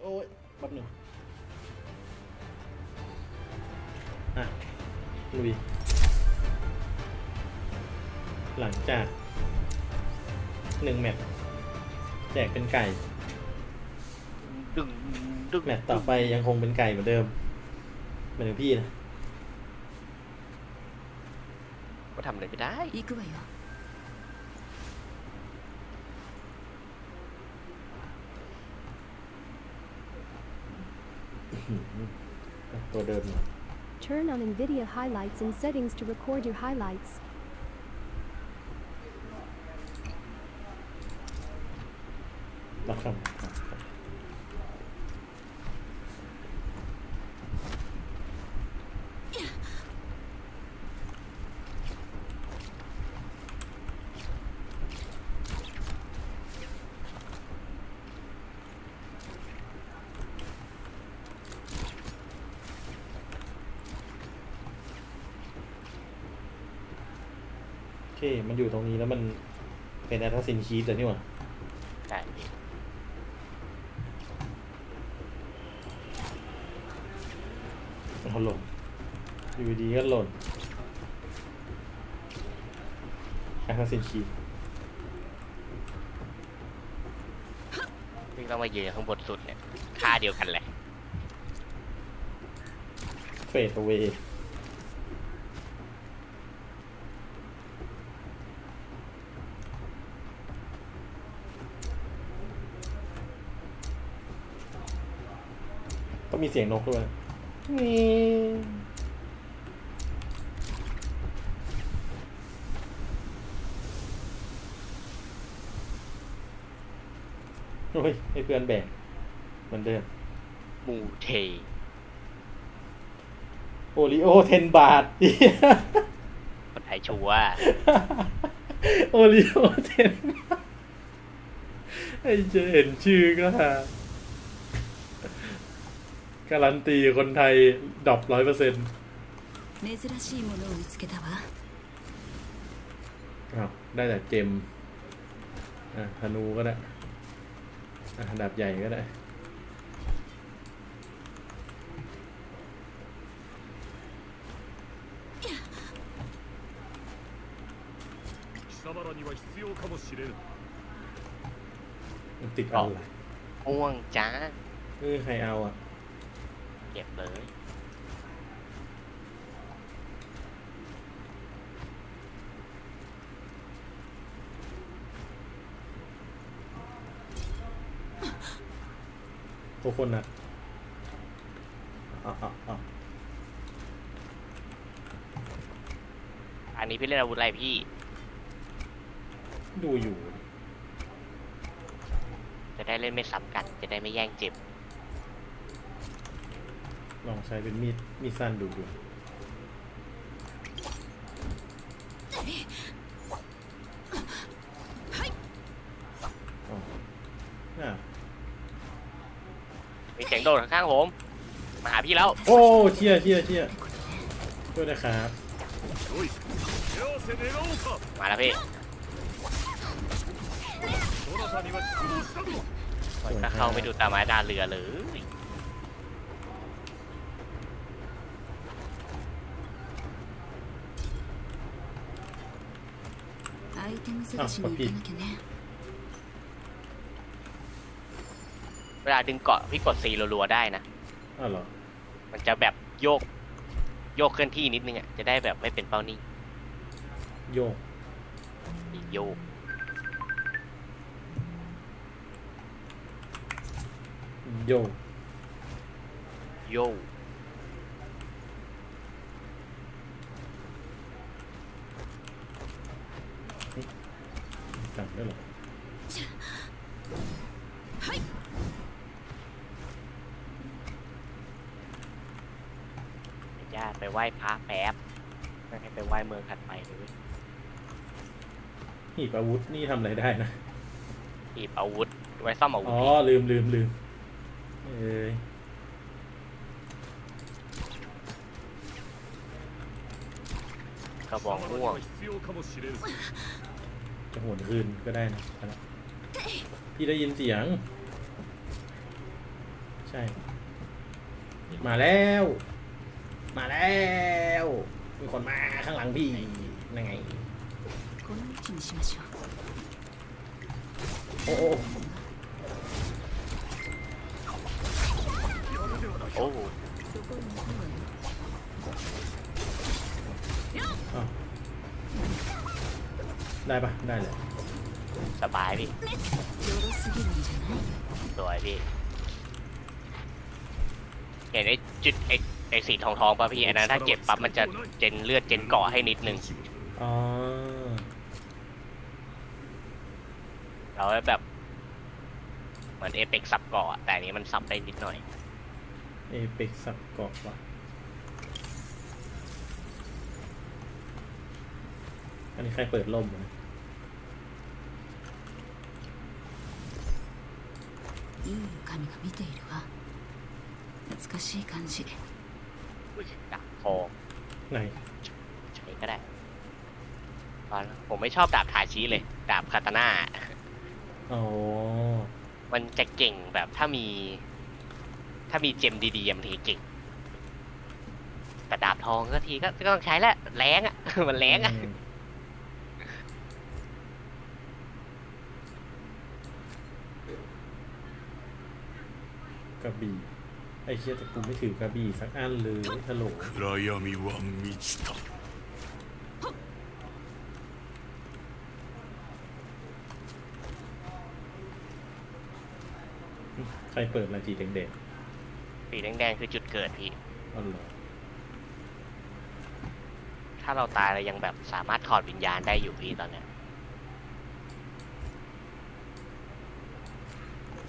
โอ้ยแป๊บหนึ่งอ่ะลุย หลังจากหนึ่งแมตช์แจกเป็นไก่ ดึงดึง แมตช์ต่อไปยังคงเป็นไก่เหมือนเดิมเหมือนพี่นะ ก็ทำอะไรไม่ได้ 行くわよ ตัวเดิมนะ Turn on NVIDIA highlights in settings to record your highlights. รับคำโ เค มันอยู่ตรงนี้แล้วมันเป็นแอตซินคีดแต่นี่หว่าใช่พี่มันหล่นอยู่ดีๆก็หล่นแอสซินคีดพี่ต้องมายืนข้างบนสุดเนี่ยค่าเดียวกันแหละ เฟดเวย์ต้อ มีเสียงนกด้วยนี่โอ้ยให้เพื่อนแบกเหมือนเดิม มูเท โอริโอเทนบาท คนไทยชัวร์โอริโอเทนไอเจเห็นชื่อก็ฮะ การันตีคนไทยดรอปร้อยเปอร์เซ็นต์ครับได้แต่เจมอะธนูก็ได้อะดาบใหญ่ก็ได้ติดออนไลอ่วงจ้าคือใครเอาอะ เก็บเลยโคโคนนัทอะอะอะอันนี้พี่เล่นอาวุธอะไรพี่ ดูอยู่ จะได้เล่นไม่ซ้ำกัน จะได้ไม่แย่งเจ็บ ลองใช้เป็นมีดมีดสั้นดูดูมีเสียงโดนข้างผม มาหาพี่แล้ว โอ้เชี่ยเชี่ยเชี่ยด้วยนะครับมาแล้วพี่มันเข้าไปดูตาไม้ดาเรือเลย アイテム探しに行かなきゃね เวลาดึงเกาะพี่กดซีรัวๆได้นะ อ้าวเหรอ มันจะแบบโยก โยกเคลื่อนที่นิดนึงอ่ะ จะได้แบบไม่เป็นเป้านิ่ง โยก โยก โยก โยก ด้วหรอาติไปไหว้พระแป๊บไม่ให้ไปไหว้เมืองถัดไปเลยหีบอาวุธนี่ทำอะไรได้นะ หีบอาวุธ ไว้ซ่อมอาวุธอ๋อ ลืมลืมลืมเอ้ยกระบอกม่วง จะโหนคืนก็ได้นะพี่ได้ยินเสียง ใช่ มาแล้ว มาแล้ว มีคนมาข้างหลังพี่นั่งไงโอ้โอ้ ได้ปะได้เลยสบายพี่สวยพี่ เห็นไอ้จุดไอ้ไอ้สีทองทองป่ะพี่อันนั้นถ้าเก็บปั๊บมันจะเจนเลือดเจนเกาะให้นิดนึงเราแบบ เหมือนเอเปกสับเกาะแต่นี้มันสับได้นิดหน่อย เอเปกสับเกาะวะ อันนี้ใครเปิดล่มวะ いい女神が見ているわ懐かしい感じ ดาบทอง ไหน ใช้ก็ได้ตอนผมไม่ชอบดาบทาชิเลย ดาบคาตาน่า อ๋อ มันจะเก่งแบบถ้ามี ถ้ามีเจมดีๆมันถึงจะเก่ง แต่ดาบทองก็ทีก็ก็ต้องใช้แหละแรงอ่ะ มันแรงอ่ะ ไอ้เชี่ยแต่กูไม่ถือกระบี่สักอันเลยฮัลโหล 暗闇は満ちた ใครเปิดมาจีแดง สีแดงๆคือจุดเกิดพี่ ๆอ๋อเหรอ ถ้าเราตายเรายังแบบสามารถถอดวิญญาณได้อยู่พี่ตอนเนี้ย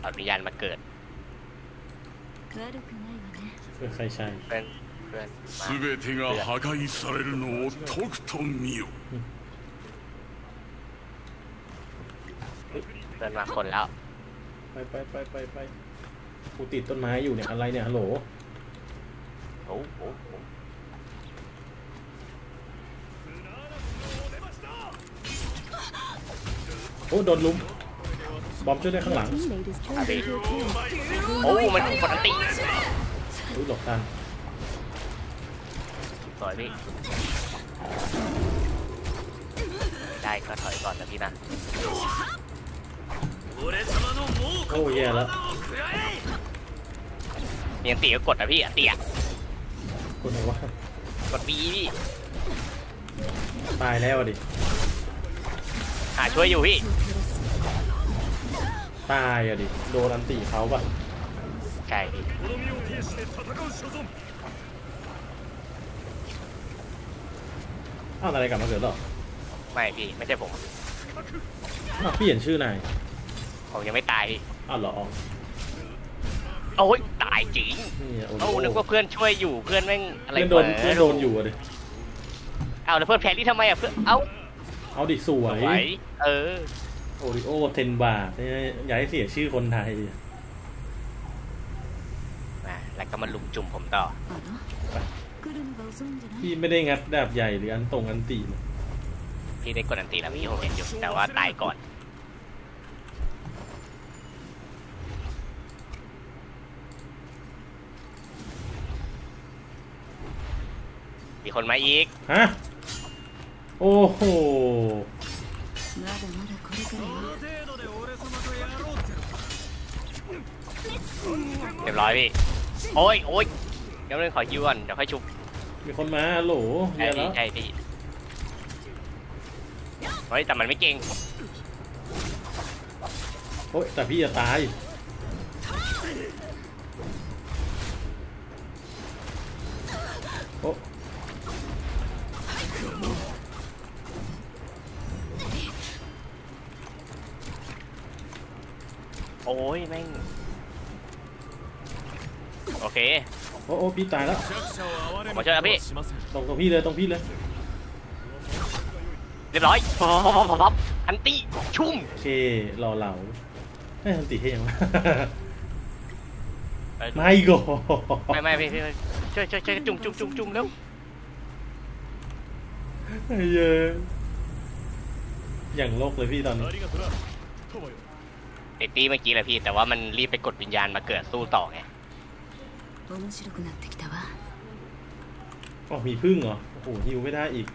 ถอดวิญญาณมาเกิด ใครใช่ เพื่อนเพื่อนมา 全てが破壊されるのをとくと見よ เพื่อนมาคนแล้ว ไปไปไปไปไปกูติดต้นไม้อยู่เนี่ยอะไรเนี่ยฮัลโหล โอ้โห โอ้โดนลุม บอมช่วยได้วยข้างหลัง Teammate is turned into a king. โอ้มันปกติอุ้ยหลบทันสวยพี่ได้ก็ถอยก่อนนะพี่นะโอ้แย่แล้วเมียนตีก็กดนะพี่อะเตียคนไหนวะกดบีพี่ตายแล้วอะดิหาช่วยอยู่พี่ ตายอะดิ โดนอันตีเขาแบบใช่อ้าวอะไรกับมาเกิดหรอไม่พี่ไม่ใช่ผมอ้าเปลี่ยนชื่อนายผมยังไม่ตายอ้าวเหรอโอ้ยตายจริงนี่โอ้นึกว่าเพื่อนช่วยอยู่เพื่อนแม่งอะไรเพื่อนโดนเพื่อนโดนอยู่อะดิเอาแล้วเพื่อนแพรี่ทำไมอะเพื่อนเอ้าเอาดิสวยเออ โอริโอเทนบาร์อย่าให้เสียชื่อคนไทยดิมแล้วก็มาลุมจุ่มผมต่อ พี่ไม่ได้งัดดาบใหญ่หรืออันตรงอันตีพี่ได้กดอันตีแล้วพี่โอเหนอยู่ แต่ว่าตายก่อน มีคนมาอีก ฮะ โอ้โห เรียบร้อยพี่ โอ้ยโอ้ยเดี๋ยวเรื่องขอคิวก่อนเดี๋ยวค่อยชุบมีคนมาฮัลโหลใช่แย่พี่แล้วใช่พี่เฮ้ยแต่มันไม่เก่งโอ้ยแต่พี่จะตายโอ้โอ้ยแม่ง โอเคโอ้โอ้พี่ตายแล้วผมาช่วยนะพี่ตรงตรงพี่เลยตรงพี่เลยเรียบร้อยป๊อปป๊อปป๊อปป๊อปอันตี้ชุ่มโอเครอเหล่าไม่ทันติเท่ยังวะไม่โกไม่ไม่พี่พี่ช่วยช่วยช่วยจุ่มจุ่มจุ่มจุ่มแล้วไอ้เยอะอย่างโลกเลยพี่ตอนนี้ไอตี้เมื่อกี้แหละพี่แต่ว่ามันรีบไปกดวิญญาณมาเกิดสู้ต่อไง 面白くなってきたわ อ๋อมีพึ่งเหรอ โอ้โหฮิวไม่ได้อีก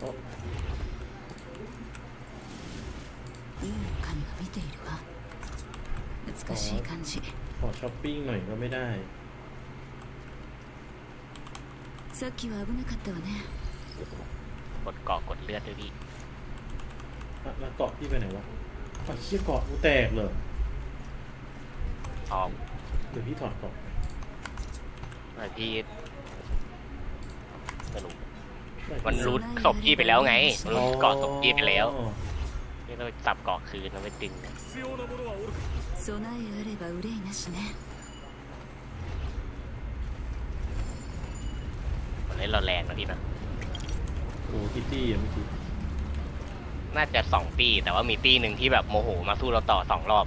โอ้ いい神が見ているわ難しい感じ ขอช้อปปิ้งหน่อยก็ไม่ได้ さっきは危なかったわね กดเกาะกดเลือดด้วยพี่ อะแล้วเกาะพี่ไปไหนวะอ้าวเชี่ยเกาะกูแตกเลย ทอง เดี๋ยวพี่ถอดเกาะ เมื่อพี่ไม่รู้ ได้ มันรู้ศพพี่ไปแล้วไงมันรู้เกาะศพพี่ไปแล้ว อ๋อ พี่ต้องไปสับเกาะคืนแล้วไปดึง 必要なものはおるか備えあれば憂いなしね มันเล่นเราแรงนะพี่นะ โอ้พี่ตี้ยังไม่อกี้น่าจะสองตี้แต่ว่ามีตี้หนึ่งที่แบบโมโหมาสู้เราต่อสองรอบ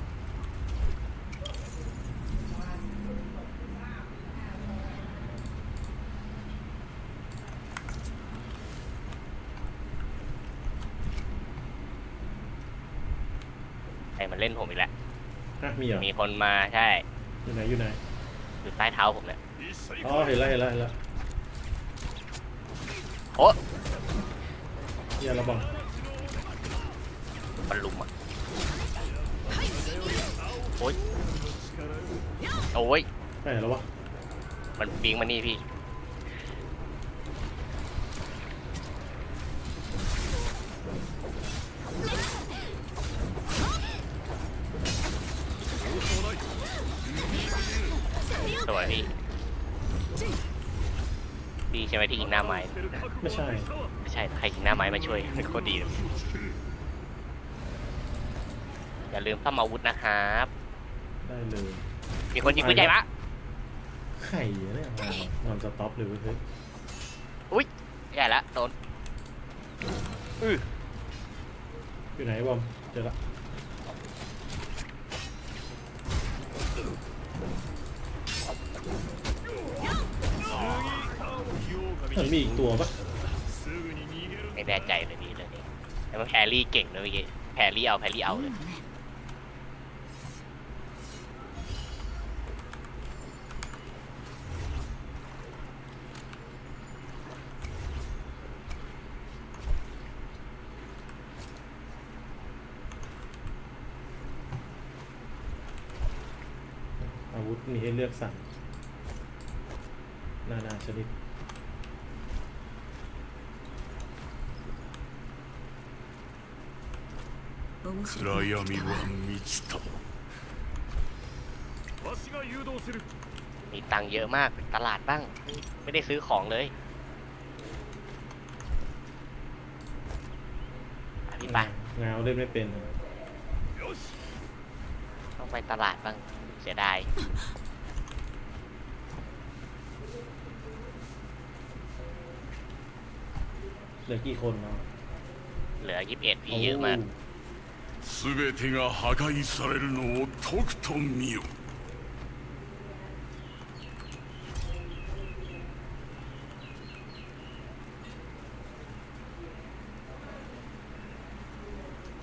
ไอ้มันเล่นผมอีกแล้วะมีเหรอมีคนมาใช่อยู่ไหนอยู่ไหนอยู่ใต้เท้าผมเนี่ย อ๋อเห็นแล้วเห็นแล้วเห็นแล้วโอ้ เฮียระวังมันลุมอะโอ้ยโอ้ยไปไหนแล้ววะมันปิงมานี่พี่สวยพี่พี่ใช่ไหมที่ยิงหน้าไม้ไม่ใช่ไม่ ใช่ใครถึงหน้าไม้มาช่วยโคตรดีเลยอย่าลืมข้ามอาวุธนะครับ ได้เลยมีคนยิงปืนใหญ่ปะไข่เนี่ยนอนสต็อปเลยเว้ยเฮ้อุ้ยแหญ่ละโดนอืออยู่ไหนบอมเจอละมันมีอีกตัวปะ ไม่แน่ใจเลยนี่เลยนี่แล้วก็แพรรี่เก่งเลยเมื่อกี้แพรรี่เอาแพรรี่เอาเลยอาวุธมีให้เลือกสั่งนานาชนิด 暗なってきたわ闇は満ちたわしが誘導する มีตังค์เยอะมากตลาดบ้าง ไม่ได้ซื้อของเลยอ่ะพี่ปะ งาวเล่นไม่เป็น よし ต้องไปตลาดบ้าง เสียดาย เหลือกี่คนเนาะ เหลือยี่สิบเอ็ดพี่เยอะมาก 全てが破壊されるのをとくと見よ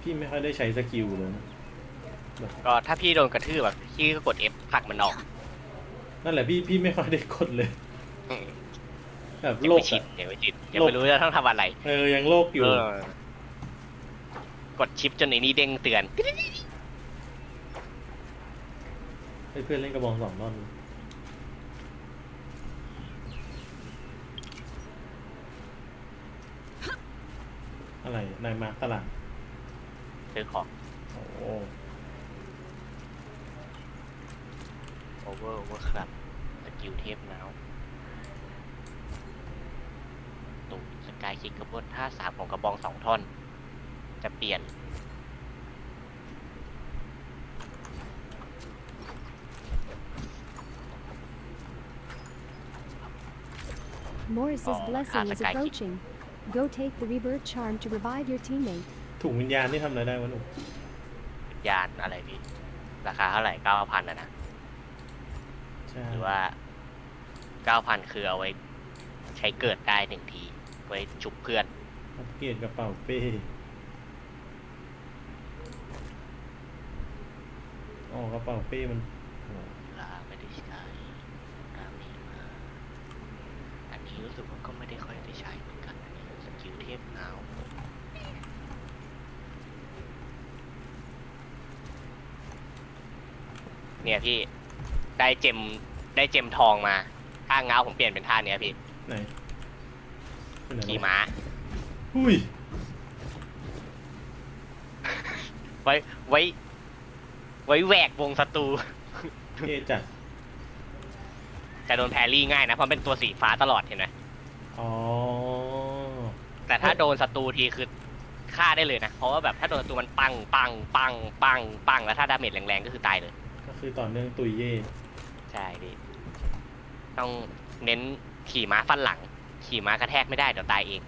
พี่ไม่ค่อยได้ใช้สกิลเลยนะ ก็ถ้าพี่โดนกระทืบแบบพี่ก็กด F ผลักมันออก นั่นแหละพี่พี่ไม่ค่อยได้กดเลย อืม แบบ ยัง โลก ไม่ชิน อะ ยังไม่ชินยัง โลก ไม่รู้จะต้องทำอะไร เออยังโลกอยู่ เออ กดชิปจนไอ้นี่เด้งเตือน ให้เพื่อนเล่นกระบองสองรอบอะไรนายมาร์คตลาดซื้อของโอ้โอเวอร์โอเวอร์ครับสกิลเทพนาวตูดสกายคิกกระบวนท่าสามของกระบองสองท่อน จะเปลี่ยน Morris's Oh, blessing is Hasakai. approaching. Go take the rebirth charm to revive your teammate. ถุงวิญญาณนี่ทำอะไรได้วะหนูยานอะไรพี่ ราคาเท่าไหร่เก้าพันอะนะ ใช่หรือว่าเก้าพันคือเอาไว้ ใช้เกิดได้หนึ่งที ไว้ฉุบเพื่อนอัปเกรดกระเป๋าเป้ อ๋อกระเป๋าเป้มันโอ้ลาไม่ได้ใช้ตามนี้มา อันนี้รู้สึกว่าก็ไม่ได้ค่อยได้ใช้เหมือนกันอันนี้สกิลเทพเงาเนี่ยพี่ได้เจมได้เจมทองมาท่าเงาผมเปลี่ยนเป็นท่าเนี้ยพี่ไหนเป็นไหนขี่วะม้าอุ้ยไว้ไว้ ไว้แหวกวงศัตรู เท่จัดจะโดนแพรรี่ง่ายนะ เพราะเป็นตัวสีฟ้าตลอดเห็นไหมอ๋อ แต่ถ้าโดนศัตรูทีคือฆ่าได้เลยนะ เพราะว่าแบบถ้าโดนศัตรูมันปังปังปังปังปังแล้วถ้าดาเมจแรงๆก็คือตายเลย ก็คือต่อเนื่องตุยเย่ใช่พี่ต้องเน้นขี่ม้าฟันหลัง ขี่ม้ากระแทกไม่ได้เดี๋ยวตายเอง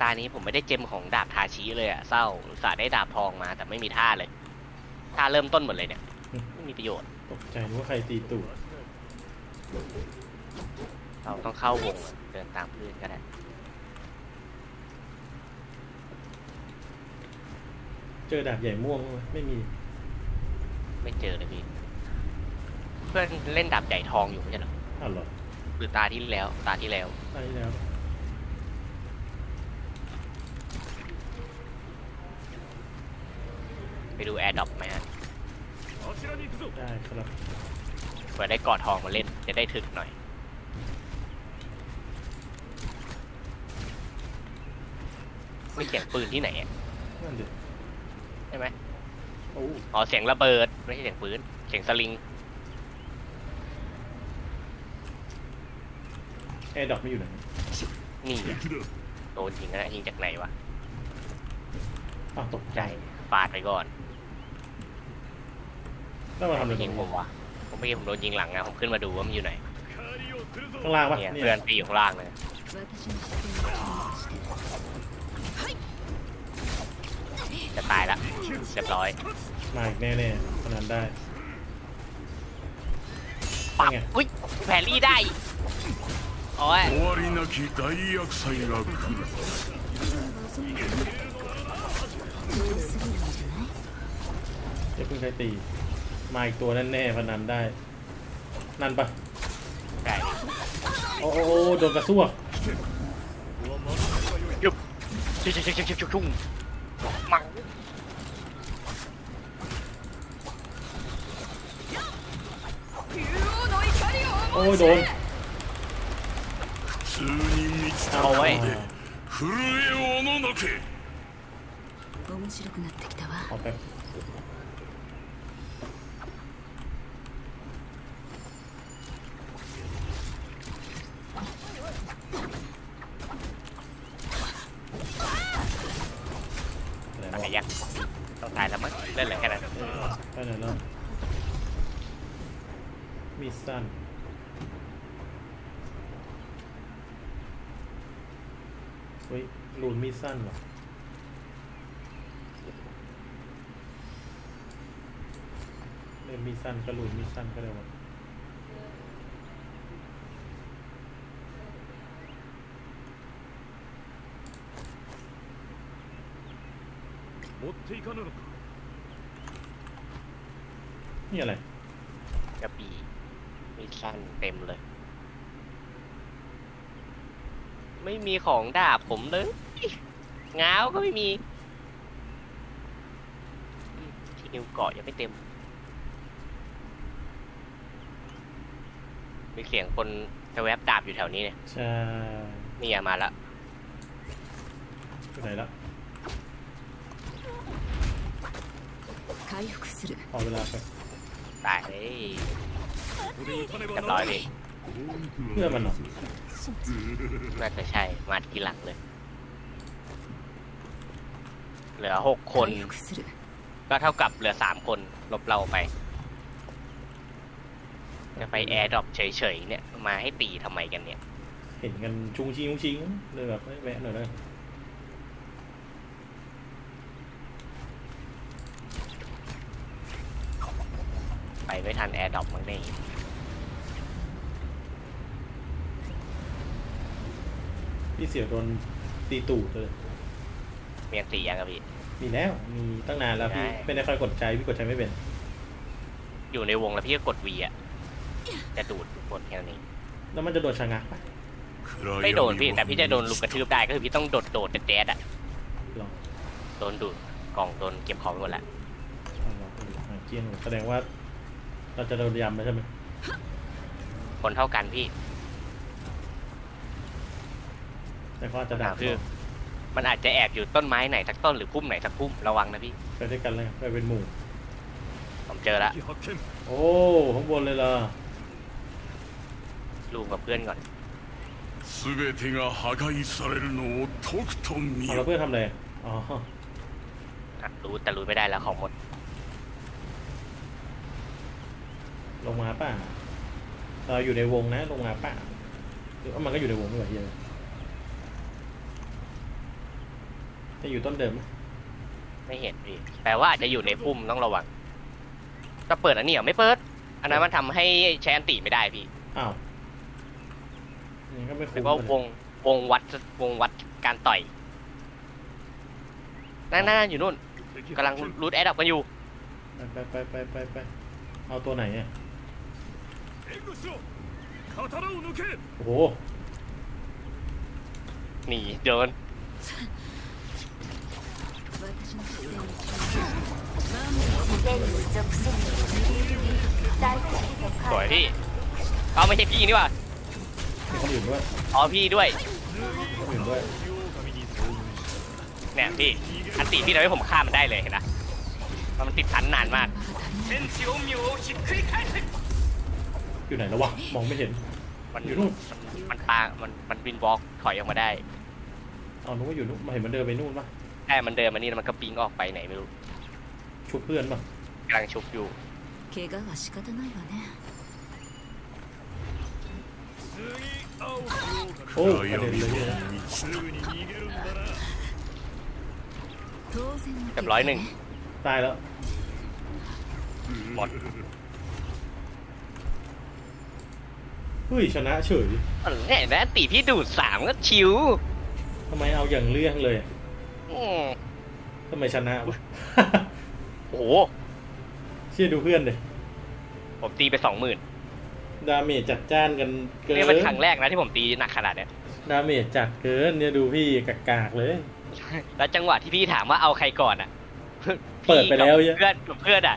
ตานี้ผมไม่ได้เจมของดาบทาชิเลยอะเศร้าอุตส่าห์ได้ดาบทองมาแต่ไม่มีท่าเลยท่าเริ่มต้นหมดเลยเนี่ย ไม่มีประโยชน์ ตกใจนึกว่าใครตีตูดเราต้องเข้าวงอะเดินตามเพื่อนก็ได้เจอดาบใหญ่ม่วงไหมไม่มี ไม่เจอเลยพี่เพื่อนเล่นดาบใหญ่ทองอยู่ไม่ใช่เหรออ้าวเหรอ หรือตาที่แล้ว ตาที่แล้วใช่แล้ว ไปดูแอร์ดรอปไหมฮะได้ครับเผื่อได้กอดทองมาเล่นจะได้ถึกหน่อย ไม่เสียงปืนที่ไหนอะนั่นดิใช่ไหมโอ้อ๋อเสียงระเบิด ไม่ใช่เสียงปืน เสียงสลิงแอร์ดรอปไม่อยู่ไหนนี่อะโดนยิงนะยิงจากไหนวะอ้าวตกใจ ใจปาดไปก่อน แล้วมาทำอะไรตร ยิ ง ง นี้ ผมวะผมไม่อกี้ผมโดนยิงหลังนะผมขึ้นมาดูว่ามันอยู่ไหน ข้างล่างปะ เนี่ย เนี่ย เพื่อนไปอยู่ข้างล่างเลย 私の視点を注目して จะตายละเรียบร้อย มาอีกแน่ๆขนาดได้ ปัง ไง อุ้ยแพรรี่ได้โอ้ย 終わりなき大厄災が来るどうすぎるんじゃない เดี๋ยวเพิ่งใช้ตี มาอีกตัวแน่ๆพนันได้ นั่นปะโอ้โหโดนกระซวกยุบชุบชุบชุบชุบชุบชุ่งมังโอ้ยโดนเอาไว้ออกไป สั้นหรอเล่มีสั้นก็หลุดมีสั้นก็ได้หมดนี่อะไร กระปีมีสั้นเต็มเลย ไม่มีของดาบผมเลย ง้าวก็ไม่มีอืมที่นิ้วเกาะยังไม่เต็ม มีเสียงคนจะแวบดาบอยู่แถวนี้เนี่ย ใช่ นี่อะมาแล้ว ไปไหนละ 回復する ขอเวลาไป ตายเลย ここで撃たねば เรียบ な ร้อย ら เล ぬ ย เพื่อมันเหรอ น่าจะใช่ มาทีหลังเลย เหลือหกคน ก็เท่ากับเหลือสามคนลบเราไป จะไปแอร์ดรอปเฉยๆเนี่ย มาให้ตีทำไมกันเนี่ย เห็นกันชุงชิงชิงเลยแบบแวะหน่อยเลยไปไม่ทันแอร์ดรอปมั้งนี่พี่เสียวโดนตีตูดเลย มียสี่อย่างครับพี่ มีแล้ว มีตั้งนานแล้วพี่ ใช่ ไม่ได้ค่อยกดใช้พี่กดใช้ไม่เป็น อยู่ในวงแล้วพี่ก็กดวีอะจะดูดกดแค่นี้แล้วมันจะโดนชะงักปะไม่โดนพี่แต่พี่จะโดนลุกกระระทืทืบบได้ก็คือพี่ต้องโดดโดดๆแจ๊ดอะโดนดูดกล่องโดนเก็บของหมดละลอแสดงว่าเราจะโดนยำไหมใช่ไหมคนเท่ากันพี่แต่ก็อจะด่าคืเอ มันอาจจะแอบอยู่ต้นไม้ไหนสักต้นหรือพุ่มไหนสักพุ่มระวังนะพี่ ไปด้วยกันเลยไปเป็นหมู่ ผมเจอละ 発見 โอ้ข้างบนเลยล่ะ รูมกับเพื่อนก่อน 全てが破壊されるのをとくと見 เอาแล้ว よ เพื่อนทำอะไรอ๋อ อ่ะรู้แต่รู้ไม่ได้แล้วของหมด ลงมาป่ะเราอยู่ในวงนะ ลงมาป่ะหรือว่ามันก็อยู่ในวงด้วยเฮีย จะอยู่ต้นเดิมไหม ไม่เห็นพี่แปลว่าอาจจะอยู่ในพุ่มต้องระวังก็เปิดอันนี้เหรอไม่เปิด อันนั้นมันทำให้ใช้อันติไม่ได้พี่ อ้าวนี่ก็ไม่ แล้ คุ้ ว ม ก็ เล วย งวงวัดวงวัดการต่อยนั่นนั่นอยู่นู่นกำลังรูดแอดดับกันอยู่ ไปไปไปไปไปเอาตัวไหนเนี่ย 援護しろ刀を抜け โอ้โห หนีโดน สวยพี่เอาไม่ใช่พี่นี่หว่ามีคนอื่นด้วยอ๋อพี่ด้วยคนอื่นด้วยเนี่ยพี่อันติพี่ทำให้ผมฆ่ามันได้เลยเห็นนะมันติดพันนานมากอยู่ไหนแล้ววะมองไม่เห็น มันอยู่นู่น มันมันปามันมันวินวอล์กถอยออกมาได้เอานึกว่าอยู่นู่นมาเห็นมันเดินไปนู่นปะ แต่มันเดินมานี่แล้วมันก็ปิงออกไปไหนไม่รู้ ชุบเพื่อนปะ กำลังชุบอยู่ 怪我は仕方ないわね โอ้ 暗 กระเด็น 闇 เลยเนี่ย はすぐに逃げるんだな当然の เรียบร้อยหนึ่ง ตายแล้ว หมด เฮ้ยชนะเฉย เนี่ยนะตีพี่ดูดสามก็ชิว ทำไมเอาอย่างเลี่ยงเลย อืม ทำไมชนะวะโอ้โหเชื่อดูเพื่อนเลยผมตีไปสองหมื่นดาเมจจัดจ้านกันเกินนี่เป็นครั้งแรกนะที่ผมตีหนักขนาดเนี้ยดาเมจจัดเกินเนี่ยดูพี่กากๆเลย แล้วจังหวะที่พี่ถามว่าเอาใครก่อนอะเปิดไปแล้วพี่เยอะกับเพื่อนกับเพื่อนอะ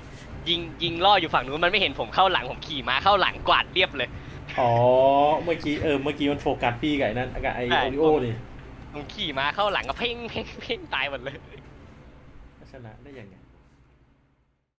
ยิงยิงล่ออยู่ฝั่งนู้นมันไม่เห็นผมเข้าหลังผมขี่ม้าเข้าหลังกวาดเรียบเลยอ๋อเมื่อกี้เออเมื่อกี้มันโฟกัสพี่กับไอ้นั่นกับไอใช่โอริโอนี่ ผมขี่ม้าเข้าหลังก็เพ่งเพ่งเพ่งตายหมดเลย ชนะได้ยังไง